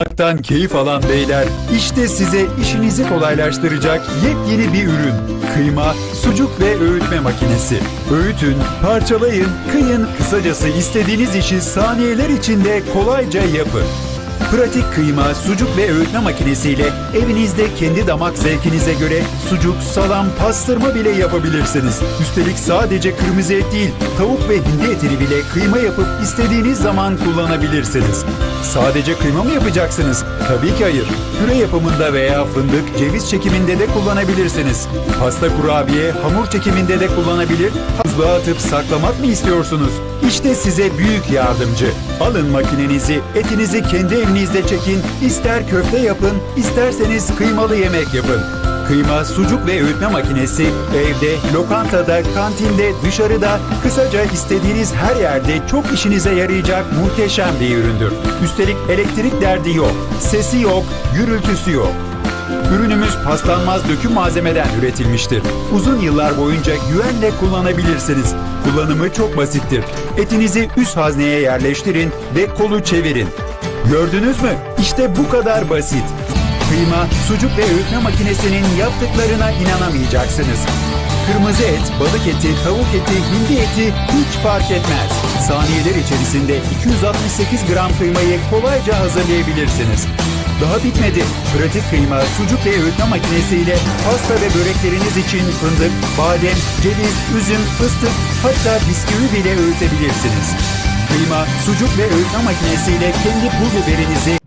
yapmaktan keyif alan beyler, işte size işinizi kolaylaştıracak yepyeni bir ürün. Kıyma, sucuk ve öğütme makinesi. Öğütün, parçalayın, kıyın, kısacası istediğiniz işi saniyeler içinde kolayca yapın. Pratik kıyma, sucuk ve öğütme makinesiyle evinizde kendi damak zevkinize göre sucuk, salam, pastırma bile yapabilirsiniz. Üstelik sadece kırmızı et değil, tavuk ve hindi etini bile kıyma yapıp istediğiniz zaman kullanabilirsiniz. Sadece kıyma mı yapacaksınız? Tabii ki hayır. Püre yapımında veya fındık, ceviz çekiminde de kullanabilirsiniz. Pasta kurabiye, hamur çekiminde de kullanabilir. Buzluğa atıp saklamak mı istiyorsunuz? İşte size büyük yardımcı. Alın makinenizi, etinizi kendi evinizde çekin, ister köfte yapın, isterseniz kıymalı yemek yapın. Kıyma, sucuk ve öğütme makinesi evde, lokantada, kantinde, dışarıda, kısaca istediğiniz her yerde çok işinize yarayacak muhteşem bir üründür. Üstelik elektrik derdi yok, sesi yok, gürültüsü yok. Ürünümüz paslanmaz döküm malzemeden üretilmiştir. Uzun yıllar boyunca güvenle kullanabilirsiniz. Kullanımı çok basittir. Etinizi üst hazneye yerleştirin ve kolu çevirin. Gördünüz mü? İşte bu kadar basit. Kıyma, sucuk ve öğütme makinesinin yaptıklarına inanamayacaksınız. Kırmızı et, balık eti, tavuk eti, hindi eti hiç fark etmez. Saniyeler içerisinde 268 gram kıymayı kolayca hazırlayabilirsiniz. Daha bitmedi. Pratik kıyma, sucuk ve öğütme makinesiyle pasta ve börekleriniz için fındık, badem, ceviz, üzüm, fıstık hatta bisküvi bile öğütebilirsiniz. Kıyma, sucuk ve öğütme makinesiyle kendi pul biberinizi